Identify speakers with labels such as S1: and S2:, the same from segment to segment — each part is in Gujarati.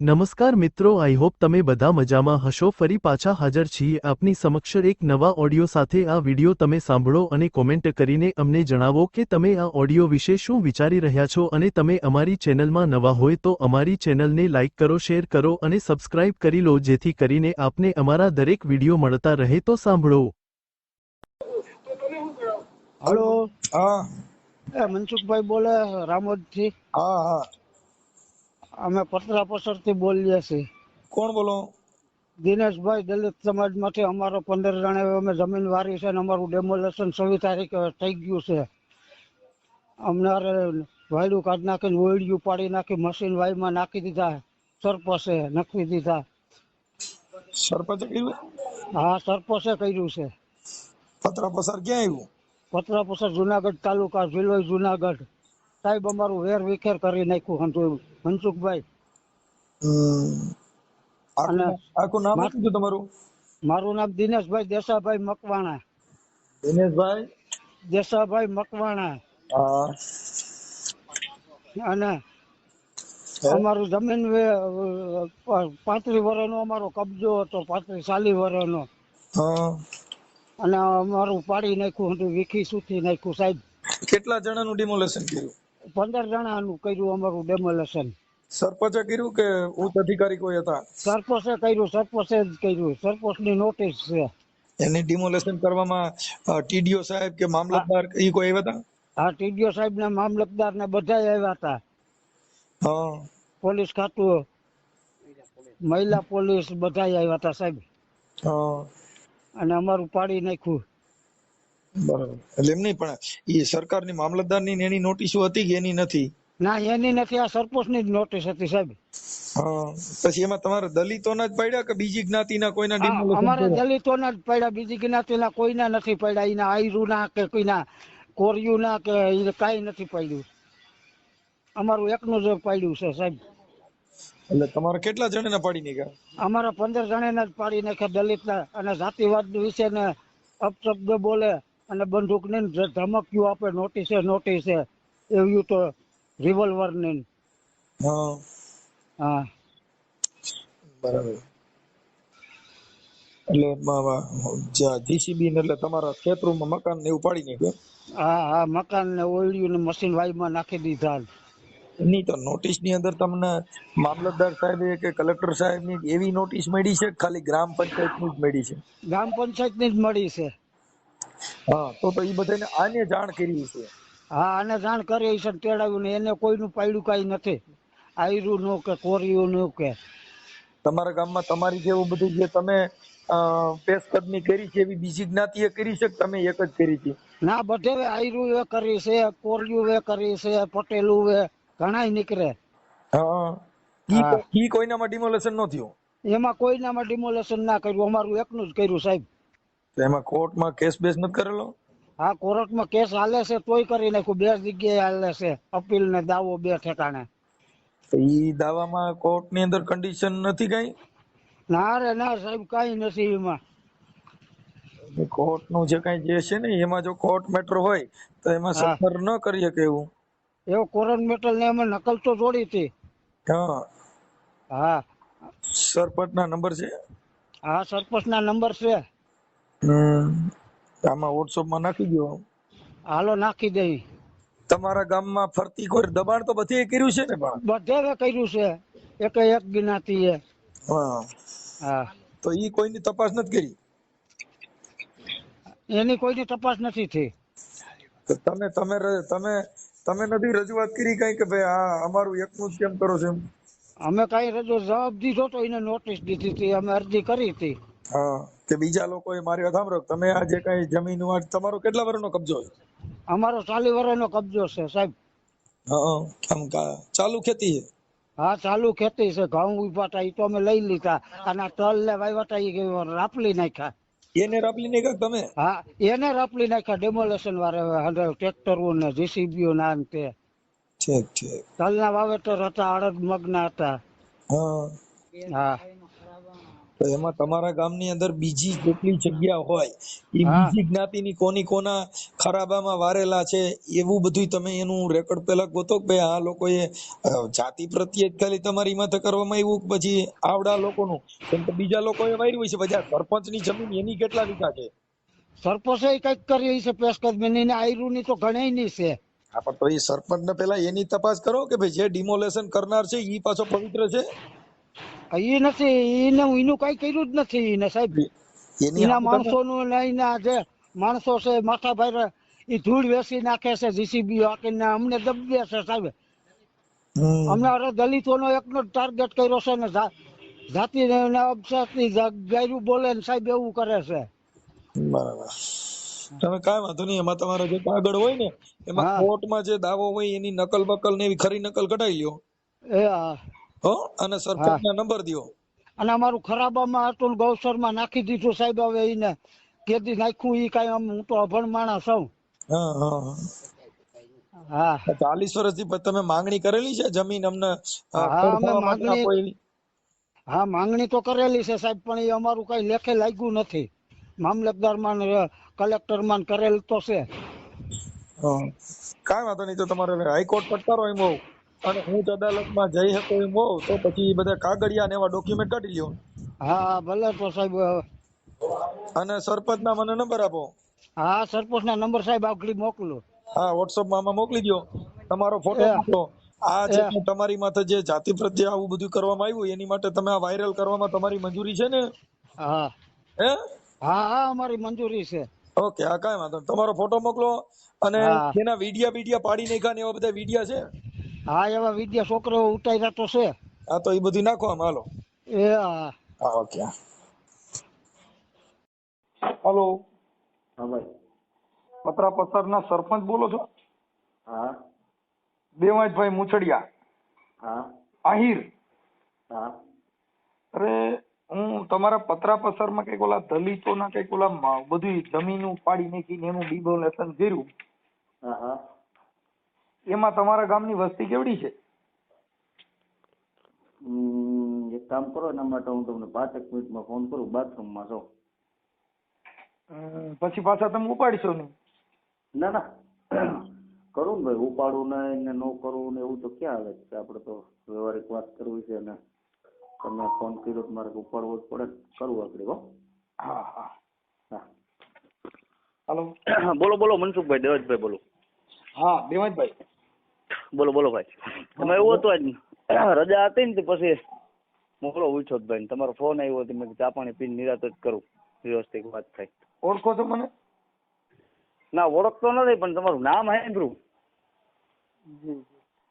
S1: નમસ્કાર મિત્રો આઈ હોપ તમે બધા મજામાં હશો. ફરી પાછા હાજર છીએ આપની સમક્ષ એક નવા ઓડિયો સાથે. આ વિડિયો તમે સાંભળો અને કોમેન્ટ કરીને અમને જણાવો કે તમે આ ઓડિયો વિશે શું વિચારી રહ્યા છો અને તમે અમારી ચેનલમાં નવા હોય તો અમારી ચેનલને લાઇક કરો શેર કરો અને સબસ્ક્રાઇબ કરી લો જેથી કરીને આપને અમારા દરેક વિડિયો મળતા રહે તો સાંભળો.
S2: હલો
S3: હા.
S2: એ મનસુખભાઈ બોલે રામોદ
S3: હા હા.
S2: અમે પતરા પસરથી બોલીએ છીએ.
S3: કોણ બોલો?
S2: દિનેશભાઈ દલિત સમાજમાંથી અમારો પંદર જણે અમે જમીન વારી છે અને અમારું ડેમોલેશન છવ્વીસ તારીખે થઈ ગયું છે. અમને હારે વાયડું કાઢી નાખીને ઓળિયું પાડી નાખી મશીન વાયમાં નાખી દીધા સરપંચે નાખી દીધા.
S3: સરપંચે કર્યું?
S2: હા સરપંચે કર્યું છે.
S3: પતરા પસાર ક્યાં આવ્યું?
S2: પતરા પસર જુનાગઢ તાલુકા જિલ્લો જુનાગઢ. સાહેબ અમારું વેર વિખેર કરી નાખ્યું હંતુ મનસુખભાઈ. અને-
S3: આખું નામ શું છે તમારું?
S2: મારું નામ દિનેશભાઈ દેસાભાઈ મકવાણા.
S3: દિનેશભાઈ?
S2: દેસાભાઈ મકવાણા. અને અમારું જમીન પાંત્રીસ વર્ષનો અમારો કબજો હતો પાંત્રીસ ચાલી વર્ષનો અને અમારું પાડી નાખ્યું હતું વીખી સુથી નાખ્યું સાહેબ.
S3: કેટલા જણાનું ડિમોલેશન કર્યું?
S2: પંદર જણાનું કર્યું અમારું ડેમોલેશન
S3: સરપંચે કર્યું કે ઉચ્ચ અધિકારી કોઈ હતા?
S2: સરપંચે કર્યું સરપંચે જ કર્યું. સરપંચની નોટિસ છે.
S3: એની ડિમોલેશન કરવામાં ટીડીઓ સાહેબ કે મામલતદાર એ કોઈ આવ્યા હતા?
S2: હા ટીડીઓ સાહેબ ને મામલતદાર ને બધા આવ્યા હતા.
S3: હા.
S2: પોલીસ ખાતું મહિલા પોલીસ બધા આવ્યા હતા સાહેબ.
S3: હા.
S2: અને અમારું પાડી નાખ્યું.
S3: બરાબર. એટલે એમ નહીં પણ એ સરકારની મામલતદારની ને એની નોટિસો હતી કે એની નથી?
S2: ના એની નથી આ સરપોસની જ નોટિસ હતી સાહેબ.
S3: પછી એમાં તમારે દલિતોના જ પડ્યા કે બીજી જ્ઞાતિના કોઈના
S2: અમારે દલિતોના જ પડ્યા બીજી જ્ઞાતિના કોઈના નથી પડ્યા એના આયરુના કે કોઈના કોરિયુના કે ઈ કાંઈ નથી પડ્યું. અમારું એકનું જ પડ્યું છે સાહેબ.
S3: એટલે તમારે કેટલા જણાના પાડી નીકળ્યા
S2: અમારા પંદર જણાના જ પાડી નાખ્યા દલિતના અને જાતિવાદ વિશે ને અપશબ્દ બોલે. અને બંદૂક ને ધમકીઓ આપે નોટિસે નોટિસે એવું તો રિવોલ્વર ને
S3: હા. બરાબર. એટલે જીસીબી ને એટલે તમારા ખેતરોમાં મકાન ને એવું પાડી નાખ્યું
S2: હા હા મકાન ને ઓળ્યું ને મશીન વાયમાં નાખી દીધા
S3: નહીં તો નોટિસની અંદર તમને મામલતદાર સાહેબ કે કલેક્ટર સાહેબની એવી નોટિસ મળી છે ખાલી ગ્રામ પંચાયતની જ મળી છે?
S2: ગ્રામ પંચાયતની જ મળી છે.
S3: હા તો તો એ બધાને આને જાણ કરી છે
S2: હા આને જાણ કરી છે ને તેડાવ્યું ને એને કોઈનું પાડ્યું કઈ નથી. આયરું નું કે કોરિયું નું કે.
S3: તમારા ગામમાં તમારી જેવું બધું જે તમે પેશકદમી કરી છે એવી બીજી જ્ઞાતિએ કરી છે કે તમે એક જ કરી છે?
S2: ના બધે આયરું એ કરી છે કોરિયું એ કરી છે પટેલું એ ઘણાય નીકળે.
S3: હા ઈ કોઈનામાં ડિમોલેશન ન થયું?
S2: એમાં કોઈનામાં ડિમોલેશન ના કર્યું અમારું એકનું જ કર્યું સાહેબ.
S3: તો એમાં કોર્ટમાં કેસ બેસ નથી કરેલો?
S2: હા કોર્ટમાં કેસ હાલે છે તોય કરી નાખ્યું. બે જગ્યાએ હાલે છે. અપીલ ને દાવો બે ઠેકાણે.
S3: તો ઈ દાવામાં કોર્ટની અંદર કન્ડિશન નથી કઈ?
S2: ના રે ના સાહેબ કઈ નથી એમાં.
S3: કોર્ટનું જે કઈ જે છે ને એમાં જો કોર્ટ મેટર હોય તો એમાં સફર ન કરી શકે એવું.
S2: એવો કોરન મેટલ ને એમાં નકલ તો જોડી હતી.
S3: હા.
S2: હા.
S3: સરપંચ ના નંબર છે?
S2: હા સરપંચ ના નંબર છે.
S3: આમાં વોટ્સઅપમાં નાખી દો
S2: હાલો નાખી દઈ.
S3: તમારા ગામમાં ફરતી કોઈ દબાણ તો બધે કર્યું છે ને પણ?
S2: બધે કર્યું છે. એક એક જ્ઞાતિ
S3: હા.
S2: હા.
S3: તો ઈ કોઈની તપાસ નથી કરી?
S2: એની કોઈની તપાસ નથી થઈ.
S3: તો તમે તમે તમે તમે નથી રજૂઆત કરી કઈ કે ભાઈ આ અમારું એકનું જ કેમ કરો છો એમ?
S2: અમે કઈ રજૂ જવાબ દીધો તો એને નોટિસ દીધી હતી અમે અરજી કરી હતી.
S3: હા. કે બીજા લોકોએ મારી વાત સાંભળો તમે આ જે કઈ જમીન તમારો કેટલા વર્ષનો કબજો છે?
S2: અમારો ચાલી વર્ષનો કબજો છે સાહેબ.
S3: હા કા- ચાલુ ખેતી છે?
S2: હા ચાલુ ખેતી છે. ઘઉં ઊભા હતા એ તો અમે લઈ લીધા. અને તલ ને હતા એ રાપલી નાખ્યા.
S3: એને રાપલી નાખ્યા તમે?
S2: હા એને રાપલી નાખ્યા ડેમોલેશન વાળા ટ્રેક્ટરો ને જીસીબીઓ ના ને તે
S3: ઠીક ઠીક.
S2: તલના વાવેતર હતા અડદ મગના હતા.
S3: હા.
S2: હા.
S3: તો એમાં તમારા ગામની અંદર બીજી કેટલી જગ્યા હોય એ. બીજી જ્ઞાતિની કોની કોના ખરાબામાં વારેલા છે એવું બધું તમે એનું રેકોર્ડ પેલા ગોતો કે ભાઈ આ લોકોએ જાતિ પ્રત્યે ખાલી તમારી માથે કરવામાં આવ્યું પછી આવડા લોકોનું? કેમ કે બીજા લોકોએ વાર્યું હોય છે પછી સરપંચની જમીન એની કેટલા વીઘા છે?
S2: સરપંચે કંઈક કરી છે પેશકદમીની ને આયરુની તો ઘણી છે.
S3: હા પણ તો એ સરપંચને પેલા એની તપાસ કરો કે ભાઈ જે ડિમોલેશન કરનાર છે એ પાછો પવિત્ર છે?
S2: એ નથી એને એનું કઈ કર્યું જ નથી એને સાહેબ.
S3: એના
S2: માણસો નું એના જે માણસો છે માથા ભાઈ એ ધૂળ વેસી નાખે છે જીસીબી હાકીને અમને દબે છે સાહેબ. અમને અરે દલિતોનો એકનો ટાર્ગેટ કર્યો છે ને જાતિ ને અપસાતની ગાયરું બોલે ને સાહેબ એવું કરે છે.
S3: બરાબર. તમે કાંઈ વાંધો નહીં એમાં તમારો જે કાગળ હોય ને એમાં. કોર્ટમાં જે દાવો હોય એની નકલ બકલ ને એવી ખરી નકલ કઢાઈ લ્યો.
S2: એ હા.
S3: હો અને સરપંચના નંબર દ્યો.
S2: અને અમારું ખરાબામાં હતું ગૌસરમાં નાખી દીધું સાહેબ હવે એને કેદી નાખ્યું ઈ કાંઈ આમ હું તો અભણ માણસ છું
S3: હા ચાલીસ વર્ષથી થી તમે માંગણી કરેલી છે? જમીન અમને
S2: હા, માંગણી- તો કરેલી છે સાહેબ પણ એ અમારું કઈ લેખે લાગ્યું નથી. મામલતદારમાં કલેક્ટરમાં કરેલ તો છે.
S3: કાંઈ વાંધો નહીં તો તમારે હાઈકોર્ટ હાઈકોર્ટ પટકારો એમ અને હું જ અદાલતમાં જઈ શકું એમ હોવ તો પછી બધા કાગળિયા ને એવા ડોક્યુમેન્ટ કાઢી લ્યો.
S2: હા ભલે તો સાહેબ
S3: અને સરપંચના મને નંબર આપો.
S2: હા સરપંચના નંબર સાહેબ આગળ મોકલો.
S3: હા વોટ્સઅપમાં મોકલી દો તમારો ફોટો મોકલો. આ જે તમારી માથે જે જાતિ પ્રત્યે આવું બધું કરવામાં આવ્યું એની માટે તમે આ વાયરલ કરવામાં તમારી મંજૂરી છે ને?
S2: હા.
S3: હે?
S2: હા હા અમારી મંજૂરી છે.
S3: ઓકે આ કાંઈ વાંધો. તમારો ફોટો મોકલો અને. જેના વિડિયા વિડિયા પાડી નાખ્યા ને એવા બધા વિડિયા છે?
S2: હા એવા વિદ્યા છોકરો ઉતાર્યા તો છે.
S3: હા તો એ બધું નાખો આમ હાલો.
S2: એ હા.
S3: હા ઓકે હાલો.
S4: હા ભાઈ.
S3: પતરા પથ્થરના સરપંચ બોલો છો?
S4: હા.
S3: દેવાજભાઈ મુછડિયા.
S4: હા.
S3: આહિર.
S4: હા.
S3: અરે હું તમારા પતરા પસરમાં કંઈક ઓલા દલિતોના કંઈક ઓલા બધું જમીન ઉપાડી નાખીને એનું ડિમોલેશન કર્યું.
S4: હા હા.
S3: એમાં તમારા ગામની વસ્તી કેવડી છે?
S4: એક કામ કરો એના માટે હું તમને પાંચેક મિનિટમાં ફોન કરું બાથરૂમમાં છો.
S3: પછી પાછા તમે ઉપાડશો નહીં?
S4: ના ના. કરું ને ભાઈ ઉપાડું નહીં ને ન કરવું ને એવું તો ક્યાં આવે છે? આપણે તો વ્યવહારિક વાત કરવી છે ને તમે ફોન કર્યો તો મારે ઉપાડવો જ પડે કરવું આપણે હો.
S3: હા હા.
S4: હા.
S3: હાલો.
S5: બોલો બોલો મનસુખભાઈ દેવજભાઈ બોલો.
S3: હા દેવાજભાઈ.
S5: બોલો બોલો ભાઈ. તમે એવું હતું આજ. રજા હતી ને પછી મોકલો ઉછો ભાઈ. તમારો ફોન આવ્યો હતો મેં ચા પાણી પીને નિરાત જ કરું. વ્યવસ્થિત વાત થાય.
S3: ઓળખો છો મને.
S5: ના ઓળખતો નથી પણ તમારું નામ સાંભળ્યું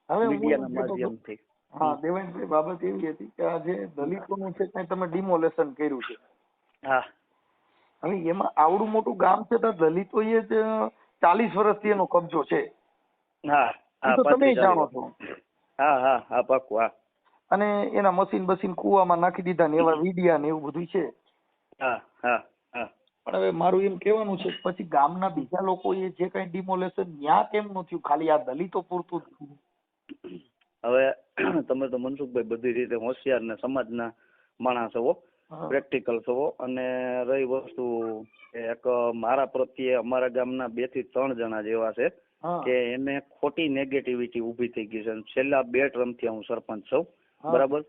S3: હવે હું
S5: મીડિયાના માધ્યમથી.
S3: હા દેવાંશભાઈ બાબત એવી હતી કે આ જે દલિતોનું છે ત્યાં તમે ડિમોલેશન કર્યું છે.
S5: હા.
S3: હવે એમાં આવડું મોટું ગામ છે તો દલિતોએ જ ચાલીસ વર્ષથી એનો કબજો છે.
S5: હા.
S3: એ તમે જાણો છો.
S5: હા હા હા પાક્કું હા.
S3: અને એના મશીન બસીન કુવામાં નાખી દીધા ને એવા વિડિયા ને એવું બધું છે.
S5: હા હા હા.
S3: પણ હવે મારું એમ કહેવાનું છે પછી ગામના બીજા લોકો એ જે કઈ ડિમોલેશન ન્યા કેમ નું થયું? ખાલી આ દલિતો પૂરતું
S5: હવે તમે તો મનસુખભાઈ બધી રીતે હોશિયાર ને સમાજના માણસ
S3: હોવો
S5: પ્રેક્ટિકલ છો. અને રહી વસ્તુ એક મારા પ્રત્યે અમારા ગામના બેથી ત્રણ જણા જેવા છે. કે એને ખોટી નેગેટિવિટી ઊભી થઈ ગઈ છે. છેલ્લા બે ટર્મથી હું સરપંચ છું. બરાબર?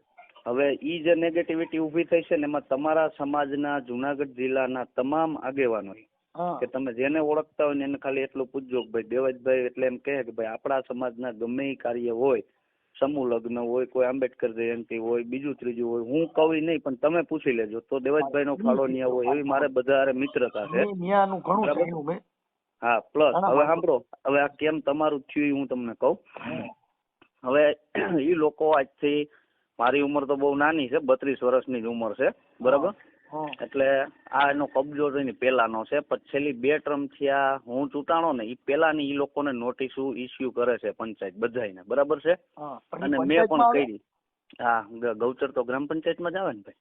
S5: હવે ઈ જે નેગેટિવિટી ઊભી થઈ છે ને એમાં તમારા સમાજના જુનાગઢ જિલ્લાના તમામ આગેવાનો કે તમે જેને ઓળખતા હોય ને એને ખાલી એટલું પૂછજો કે ભાઈ દેવજભાઈ એટલે એમ કહે કે ભાઈ આપણા સમાજના ગમે કાર્ય હોય સમૂહ લગ્ન હોય કોઈ આંબેડકર જયંતિ હોય બીજું ત્રીજું હોય હું ઈ નહીં પણ તમે પૂછી લેજો. તો દેવજભાઈ નો ફાળો ન્યા હોય એવી મારે બધા મિત્રતા છે. હા પ્લસ હવે સાંભળો. હવે આ કેમ તમારું થયું હું તમને કહું. હવે ઈ લોકો આજથી મારી ઉંમર તો બહુ નાની છે બત્રીસ વર્ષની જ ઉંમર છે બરાબર? એટલે આ એનો કબજો છે ને પેલાનો છે પછી છેલ્લી બે ટર્મ થયા હું ચૂંટાણો ને એ પેલાની એ લોકોને નોટિસો ઇસ્યુ કરે છે પંચાયત બધાને બરાબર છે? અને મેં પણ કરી હા ગૌચર તો ગ્રામ પંચાયતમાં જ આવે ને ભાઈ?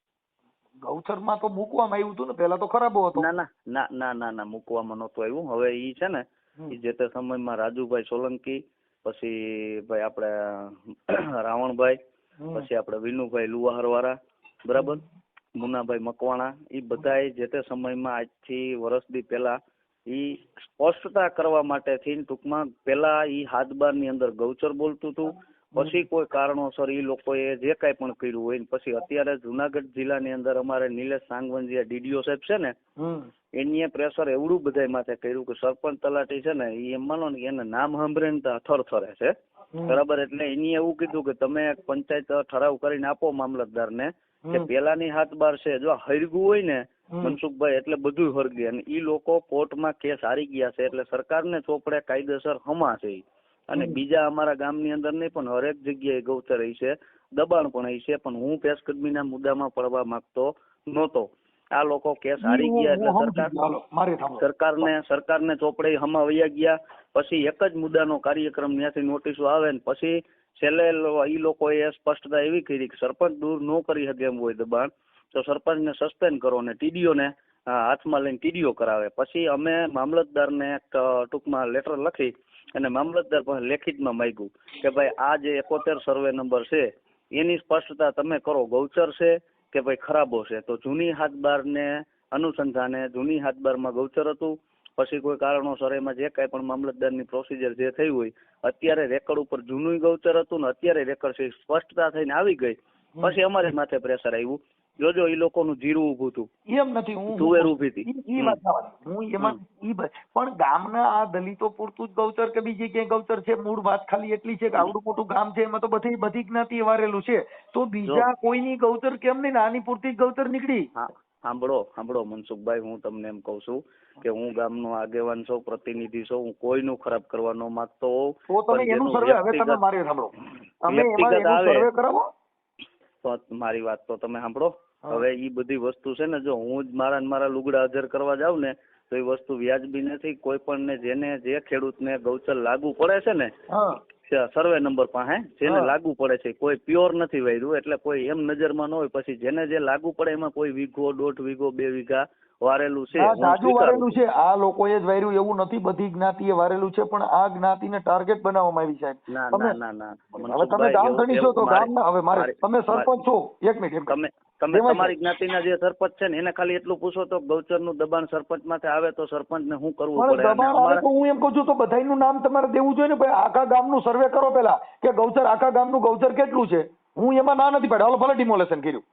S3: ગૌચરમાં તો મૂકવામાં આવ્યું હતું ને પેલા તો ખરાબ હતો.
S5: ના ના ના ના ના ના મૂકવામાં નહોતું આવ્યું. હવે ઈ છે ને ઈ જે તે સમયમાં રાજુભાઈ સોલંકી પછી ભાઈ આપણે રાવણભાઈ પછી આપણે વિનુભાઈ લુહાર વાળા બરાબર મુનાભાઈ મકવાણા એ બધાય જે તે સમયમાં આજથી વર્ષ દી પહેલા ઈ સ્પષ્ટતા કરવા માટે થી ટૂંકમાં પેલા ઈ હાથબારની અંદર ગૌચર બોલતું હતું. પછી કોઈ કારણોસર એ લોકોએ જે કાંઈ પણ કર્યું હોય ને પછી અત્યારે જુનાગઢ જિલ્લાની અંદર અમારે નિલેશ સાંગવંજીયા ડીડીઓ સાહેબ છે ને એની પ્રેશર એવડું બધાય માથે કર્યું કે સરપંચ તલાટી છે ને એમ માનો ને એને નામ સાંભળીને તો થરથરે છે બરાબર એટલે એની એવું કીધું કે તમે પંચાયત ઠરાવ કરીને આપો મામલતદારને કે
S6: હમ.
S5: પેલાની હાથ બાર છે જો હરગું હોય ને. મનસુખભાઈ એટલે બધું હરગે અને ઈ લોકો કોર્ટમાં કેસ હારી ગયા છે એટલે સરકારને ચોપડે કાયદેસર હમા છે. અને બીજા અમારા ગામની અંદર નહીં પણ હરેક જગ્યાએ ગૌચર છે. દબાણ પણ છે પણ હું પેશકદમીના મુદ્દામાં પડવા માંગતો નહોતો. આ લોકો કેસ હારી ગયા એટલે સરકાર સરકારને સરકારને ચોપડે હમાવૈયા ગયા. પછી એક જ મુદ્દાનો કાર્યક્રમ ત્યાંથી નોટિસો આવે ને પછી છેલ્લે એ લોકોએ સ્પષ્ટતા એવી કરી કે સરપંચ દૂર ન કરી શકે એમ હોય દબાણ. તો સરપંચને સસ્પેન્ડ કરો ને ટીડીઓને હાથમાં લઈને ટીડીઓ કરાવે. પછી અમે મામલતદારને એક ટૂંકમાં લેટર લખી અને મામલતદાર પાસે લેખિતમાં માંગ્યું કે ભાઈ આ જે એકોતેર સર્વે નંબર છે એની સ્પષ્ટતા તમે કરો. ગૌચર છે કે ભાઈ ખરાબો છે? તો જૂની હાથબારને અનુસંધાને જૂની હાથબારમાં ગૌચર હતું. પછી કોઈ કારણોસર એમાં જે કાંઈ પણ મામલતદારની પ્રોસિજર જે થઈ હોય અત્યારે રેકર્ડ ઉપર જૂનું ગૌચર હતું ને અત્યારે રેકર્ડ છે. સ્પષ્ટતા થઈને આવી ગઈ. પછી અમારે માથે પ્રેશર આવ્યું. જોજો એ લોકોનું જીરું ઊભું હતું.
S6: એમ નથી હું
S5: તુવેર ઊભી હતી.
S6: ઈ વાત હું એમાં ઈ પણ ગામના આ દલિતો પૂરતું જ ગૌચર કે બીજી ક્યાંય ગૌચર છે? મૂળ વાત ખાલી એટલી છે કે આવડું મોટું ગામ છે એમાં તો બધી બધી જ્ઞાતિ વારેલું છે. તો બીજા કોઈની ગૌચર કેમ નહીં? નાની પૂરતી જ ગૌચર નીકળી.
S5: સાંભળો સાંભળો મનસુખભાઈ હું તમને એમ કહું છું કે હું ગામનો આગેવાન છું પ્રતિનિધિ છું હું કોઈનું ખરાબ કરવા ન માંગતો હોઉં
S6: તો તમે એનું સર્વે હવે તમે મારી સાંભળો. તમે એમાં એનું સર્વે કરાવો.
S5: તો મારી વાત તો તમે સાંભળો. હવે એ બધી વસ્તુ છે ને જો હું જ મારા ને મારા લુગડા હાજર કરવા જાઉં ને તો એ વસ્તુ વ્યાજબી નથી કોઈ પણ ને જેને જે ખેડૂતને ગૌચર લાગુ પડે છે ને સર્વે નંબર પાસે જેને લાગુ પડે છે કોઈ પ્યોર નથી વૈર્યું એટલે કોઈ એમ નજરમાં ન હોય. પછી જેને જે લાગુ પડે એમાં કોઈ વીઘો દોઢ વીઘો બે વીઘા વારેલું છે સ્વીકારું
S6: વારેલું છે. આ લોકોએ જ વાર્યું એવું નથી બધી જ્ઞાતિએ વારેલું છે પણ આ જ્ઞાતિને ટાર્ગેટ બનાવવામાં આવી સાહેબ
S5: ના ના ના ના.
S6: હવે તમે ગામ ધણી છો તો ગામ હવે મારે- તમે સરપંચ છો. એક મિનિટ.
S5: તમે તમે તમારી જ્ઞાતિના જે સરપંચ છે ને એને ખાલી એટલું પૂછો તો ગૌચરનું દબાણ સરપંચમાંથી આવે તો સરપંચને શું કરવું પડે?
S6: હું એમ કહું છું તો બધાયનું નામ તમારે દેવું જોઈએ ને ભાઈ આખા ગામનું સર્વે કરો પેલા કે ગૌચર આખા ગામનું ગૌચર કેટલું છે? હું એમાં ના નથી પડ્યા. હાલો ભલે ડિમોલેશન કર્યું.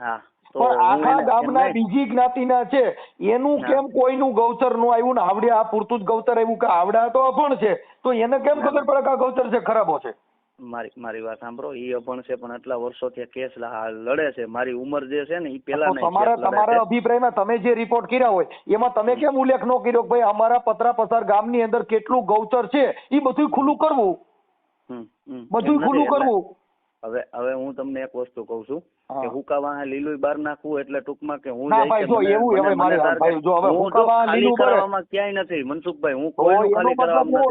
S5: હા તો
S6: પણ આખા ગામના બીજી જ્ઞાતિના છે એનું કેમ કોઈનું ગૌચરનું આવ્યું? ને આવડે આ પૂરતું જ ગૌચર આવ્યું કે આવડા તો અભણ છે તો એને કેમ ખબર પડે કે આ ગૌચર છે ખરાબો છે?
S5: મારી મારી વાત સાંભળો એ અભણ છે પણ આટલા વર્ષોથી કેસ લડે છે. મારી ઉંમર જે છે ને એ પેલા
S6: તમારા તમારા અભિપ્રાયમાં તમે જે રિપોર્ટ કર્યા હોય એમાં તમે કેમ ઉલ્લેખ ન કર્યો કે ભાઈ અમારા પતરા પસાર ગામની અંદર કેટલું ગૌચર છે? એ બધું ખુલ્લું કરવું. બધું ખુલ્લું કરવું.
S5: હવે હવે હું તમને એક વસ્તુ કહું છું. કે હુકાવા લીલું બાર નાખવું એટલે ટૂંકમાં કે હું ક્યાંય નથી. મનસુખભાઈ હું ખાલી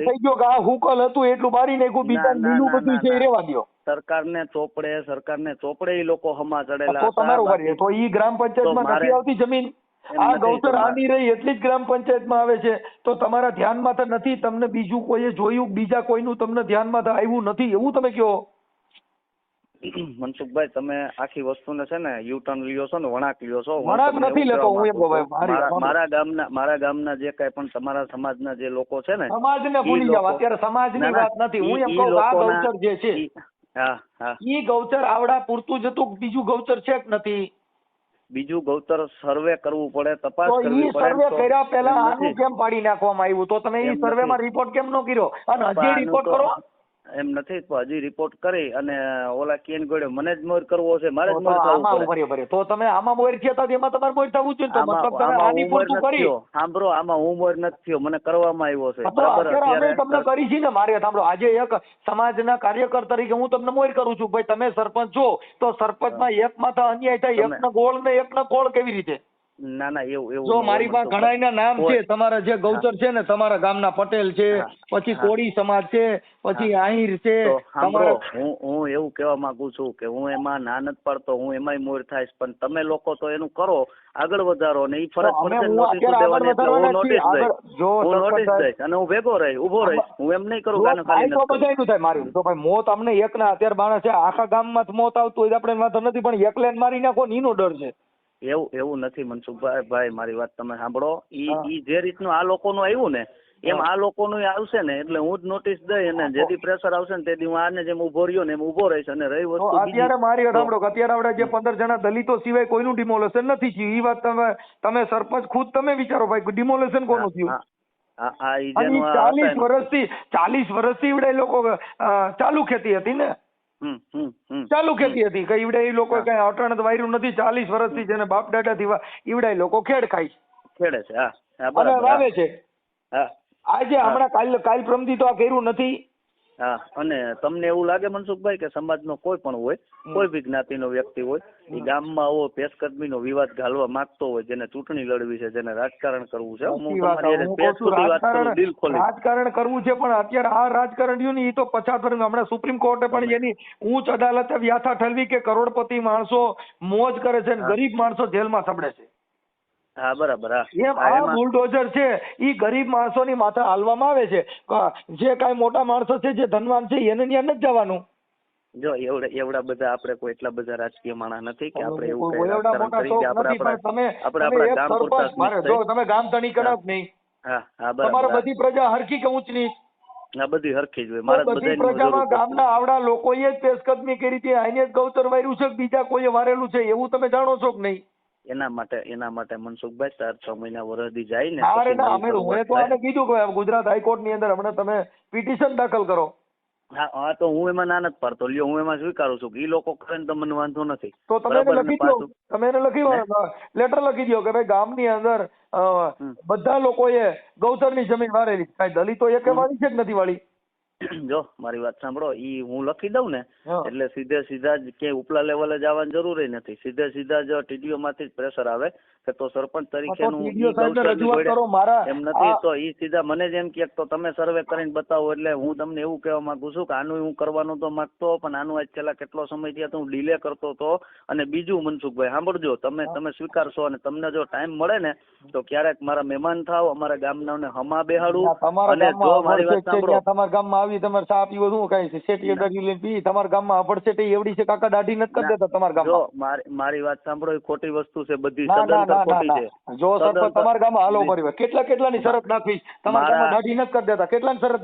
S6: થઈ ગયો કે આ હુકલ હતું એટલું બારી નાખ્યું બીજા લીલું બધું છે રેવા દો
S5: સરકારને ચોપડે સરકારને ચોપડે એ લોકો હમા ચડેલા
S6: તો તમારું તો ઈ ગ્રામ પંચાયતમાં નથી આવતી જમીન? આ ગૌચર આની રહી એટલી જ ગ્રામ પંચાયતમાં આવે છે. તો તમારા ધ્યાનમાં તો નથી. તમને બીજું કોઈએ જોયું બીજા કોઈનું તમને ધ્યાનમાં તો આવ્યું નથી. એવું તમે કહો.
S5: મનસુખભાઈ તમે આખી વસ્તુને છે ને યુ ટર્ન લ્યો છો ને વળાંક લ્યો છો
S6: વળાંક નથી લેતો, હું એમ ભાઈ. મારી-
S5: ગામના મારા ગામના જે કઈ પણ તમારા સમાજના જે લોકો છે ને
S6: સમાજને ભૂલી જાવ અત્યારે સમાજની વાત નથી. હું એમ કહું આ ગૌચર જે છે
S5: ઈ-
S6: ગૌચર આવડા પૂરતું જતું બીજું ગૌચર છે કે નથી.
S5: બીજું ગૌચર સર્વે કરવું પડે તપાસ કરવી પડે
S6: સર્વે કર્યા પહેલા આનું કેમ પાડી નાખવામાં આવ્યું? તો તમે ઈ
S5: એમ
S6: સર્વેમાં રિપોર્ટ કેમ ન કર્યો? અને હજી રિપોર્ટ કરો?
S5: એમ નથી તો હજી રિપોર્ટ કરી અને ઓલા કેન ગોળે મને જ મોર કરવો છે મારે જ મોર થવું
S6: આમાં
S5: પડે.
S6: તો તમે આમાં મોર થયા એમાં તમારે મોર થવું જોઈએ તો મતલબ તમે આની
S5: હું મોર
S6: પૂરતું
S5: નથી સાંભળો આમાં હું મોર નથી થયો. મને કરવામાં આવ્યો છે. બરાબર
S6: અત્યારે તમને કરી છે ને મારે સાંભળો આજે એક સમાજના કાર્યકર તરીકે હું તમને મોર કરું છું. ભાઈ તમે સરપંચ છો તો સરપંચમાં એક માથા અન્યાય થાય એકનો ગોળ ને એકનો કોળ કેવી રીતે?
S5: ના ના એવું એવું
S6: જો મારી પાસે. ઘણાયના નામ છે તમારા જે ગૌચર છે ને તમારા ગામના પટેલ છે પછી. કોળી સમાજ છે પછી આહીર છે
S5: હું હું એવું કહેવા માંગુ છું કે હું એમાં ના નથી પાડતો હું એમાંય મોર થાય પણ તમે લોકો તો એનું કરો આગળ વધારો ને ઈ ફરજ પડશે નોટિસ દેવાની એટલે હું નોટિસ દઈશ
S6: છીએ. આગળ જો
S5: હું નોટિસ દઈશ અને હું ભેગો રહીશ ઊભો રહીશ હું એમ નહીં કરું
S6: જો
S5: ખાલી
S6: થાય તો
S5: નથી કરવું.
S6: બધાયનું થાય માર્યું તો ભાઈ મોત અમને એકના અત્યારે બાણા છે આખા ગામમાં મોત આવતું હોય આપણે વાંધો નથી પણ એકલેન મારી નાખો ને એનો ડર છે
S5: એવું એવું નથી મનસુખભાઈ ભાઈ મારી વાત તમે સાંભળો. ઈ ઈ જે રીતનું આ લોકોનું આવ્યું ને એમ આ લોકોનું આવશે ને એટલે હું જ નોટિસ દઈ અને જેથી પ્રેશર આવશે ને તેથી હું આને જેમ ઊભો રહ્યો ને એમ ઊભો રહીશ અને રહી વસ્તુ
S6: અત્યારે મારી અડામડો અત્યારે આપણે જે પંદર જણા દલિતો સિવાય કોઈનું ડિમોલેશન નથી થયું. એ વાત તમે તમે સરપંચ ખુદ તમે વિચારો ભાઈ ડિમોલેશન કોનું થયું? ચાલીસ. વર્ષથી ચાલીસ વર્ષથી એ લોકો ચાલુ ખેતી હતી ને? ચાલુ ખેતી હતી કે ઈવડે એ લોકો કઈ અટણ વાયરું નથી ચાલીસ વર્ષથી જેને બાપ દાદા થી ઈવડે એ લોકો ખેડ ખાય છે.
S5: ખેડે છે હા.
S6: વાવે છે. આજે હમણાં કાલ કાલ પ્રમદી તો આ કર્યું નથી.
S5: હા અને તમને એવું લાગે મનસુખભાઈ કે સમાજનો કોઈ પણ હોય કોઈ બી જ્ઞાતિનો વ્યક્તિ હોય એ ગામમાં આવો પેશકદમીનો વિવાદ ઘાલવા માંગતો હોય જેને ચૂંટણી લડવી છે જેને રાજકારણ કરવું છે હું તમારી વાત કરું
S6: રાજકારણ
S5: દિલ ખોલી.
S6: રાજકારણ કરવું છે પણ અત્યારે આ રાજકારણ રહ્યું ને એ તો પછાત વર્ગ હમણાં સુપ્રીમ કોર્ટે પણ એની ઉચ્ચ અદાલતે વ્યાથા ઠલવી કે કરોડપતિ માણસો મોજ કરે છે
S5: અને
S6: ગરીબ માણસો જેલમાં સબડે છે.
S5: હા બરાબર
S6: એમ આ બુલડોઝર છે એ ગરીબ માણસોની માથે હાલવામાં આવે છે. જે કાંઈ મોટા માણસો છે જે ધનવાન છે એને ત્યાં નથી જવાનું.
S5: જો એવડા એવડા બધા આપણે કોઈ એટલા બધા રાજકીય માણસ નથી કે આપણે એવું
S6: કોઈ
S5: રાજકારણ કરી કે ગામ પૂરતા
S6: જો તમે ગામ તણી જ નહીં.
S5: હા હા
S6: તમારે બધી પ્રજા હરખી કે ઊંચ નીચ
S5: આ બધી હરખી જ હોય. મારા
S6: બધી પ્રજામાં. ગામના આવડા લોકોએ જ પેશકદમી કરી હતી આઈને જ ગૌતર વાર્યું છે બીજા કોઈએ વારેલું છે એવું તમે જાણો છો કે નહીં?
S5: એના માટે એના માટે મનસુખભાઈ ચાર છ મહિના વરદી જાય ને
S6: ના રે ના અમે હું તો આને કીધું કે ગુજરાત હાઈકોર્ટની અંદર હમણાં તમે પિટિશન દાખલ કરો.
S5: હા હા તો હું એમાં ના નથી પાડતો. લ્યો હું એમાં સ્વીકારું છું કે ઈ લોકો કરે ને તો મને વાંધો નથી.
S6: તો તમે એને લખી દો તમે એને લખી લેટર લખી દો કે ભાઈ ગામની અંદર. બધા લોકોએ ગૌચરની જમીન વારેલી કાંઈ દલિતો એકે. વાળી છે કે નથી વાળી?
S5: જો મારી વાત સાંભળો ઈ હું લખી દઉં ને એટલે સીધે સીધા જ ક્યાંય ઉપલા લેવલે જવાની જરૂર નથી. સીધે સીધા જ ટીડીઓ માંથી જ પ્રેશર આવે. કે તો સરપંચ
S6: તો
S5: તરીકેનું
S6: TDO
S5: ઈ
S6: સાહેબને
S5: ગૌચરની
S6: રજૂઆત
S5: જોડે-
S6: કરો મારા
S5: એમ નથી તો ઈ સીધા મને જેમ કે તો તમે સર્વે કરીને બતાવો એટલે હું તમને એવું કહેવા માંગુ છું કે આનું હું કરવાનું તો માંગતો પણ આનું આજ છેલ્લા કેટલો સમય થયા તો હું ડીલે કરતો હતો અને બીજું મનસુખભાઈ સાંભળજો તમે તમે સ્વીકારશો અને તમને જો ટાઈમ મળે ને તો ક્યારેક મારા મહેમાન થાવ અમારા ગામનાઓને હમા બેહાડું. અને જો મારી વાત સાંભળો.
S6: તમારા ગામમાં આવી તમારે ચા પીવો શું કઈ શેઠી અડાડી લઈને પી તમારા ગામમાં અભડસેટ એ એવડી છે કાકા દાઢી નથી કરી દેતા તમારા
S5: ગામ
S6: ગામમાં.
S5: મારી વાત સાંભળો એ ખોટી વસ્તુ છે બધી
S6: ના ના ના ના. ના. જો સરપંચ તમારા ગામમાં હાલો પરિવાર કેટલા કેટલાની શરત નાખવી? તમારા
S5: ગામ
S6: ગામમાં દાઢી નથી કરી દેતા. કેટલાની શરત